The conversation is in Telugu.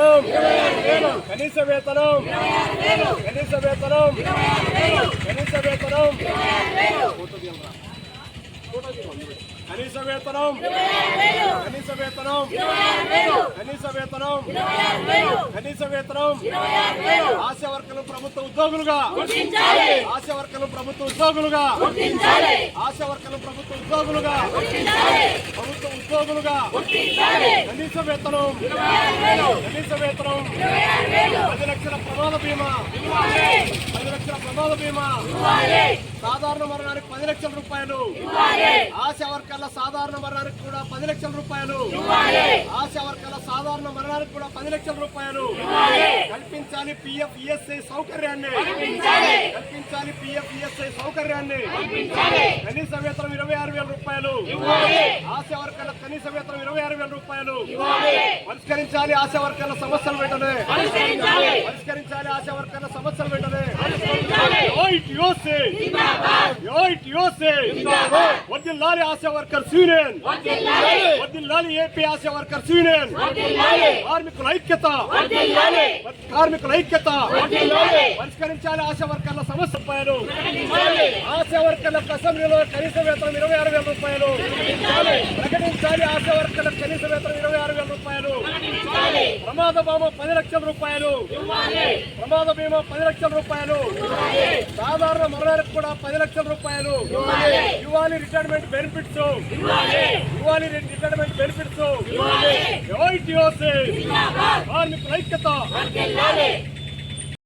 వేతనం. కనీస వేతనం. కనీస వేతనం. కనీస వేతనం. కనీస వేతనం. కనీస వేతనం. కనీస వేతనం. కనీస వేతనం. ఆశా వర్కర్లు ప్రభుత్వ ఉద్యోగులుగా. ఆశా వర్కలు ప్రభుత్వ ఉద్యోగులుగా. ఆశా వర్కలు ప్రభుత్వ ఉద్యోగులుగా. ప్రభుత్వ ఉద్యోగులుగా. కనీస వేతనం. కనీస వేతనం. పది లక్షల ప్రమాద బీమా. ప్రమాద బీమా. సాధారణ మరణానికి పది లక్షల రూపాయలు. ఆశా వర్కర్ల సాధారణ మరణానికి కూడా పది లక్షల రూపాయలు. ఆశా వర్కర్ల సాధారణ మరణానికి కూడా పది లక్షల రూపాయలు. కల్పించాలి పిఎఫ్ ఈఎస్ఐ సౌకర్యాన్ని. కల్పించాలి పిఎఫ్ ఈఎస్ఐ సౌకర్యాన్ని. కనీస వేతనం ఇరవై ఆరు వేల రూపాయలు. ఆశా వర్కర్ల కనీస వేతనం ఇరవై ఆరు వేల రూపాయలు. పరిష్కరించాలి ఆశా వర్కర్ల సమస్యలు వెంటనే. పరిష్కరించాలి. ఆశా వర్కర్ల సమస్యలు వెంటనే. యోయిట్ యోసే వర్దిల్లాలి ఆశా వర్కర్స్ యూనియన్ వర్దిల్లాలి ఏపీ ఆశా వర్కర్స్ యూనియన్ కార్మికుల ఐక్యత! కార్మికుల ఐక్యత! పరిష్కరించాలి ఆశా వర్కర్ల సమస్య రూపాయలు ఆశా వర్కర్ల అసెంబ్లీలో కనీస వేతనం ఇరవై ఆరు వేల రూపాయలు! ప్రకటించాలి ఆశా వర్కర్ల కనీస వేతనం ఇరవై ఆరు వేల రూపాయలు! ప్రమాద బీమా పది లక్షల రూపాయలు! ప్రమాద బీమా పది లక్షల రూపాయలు! సాధారణ మరణానికి కూడా పది లక్షల రూపాయలు. ఇవ్వాలి. రిటైర్మెంట్ బెనిఫిట్స్ ఇవ్వాలి. రిటైర్మెంట్ బెనిఫిట్స్ కార్మికుల ఐక్యత.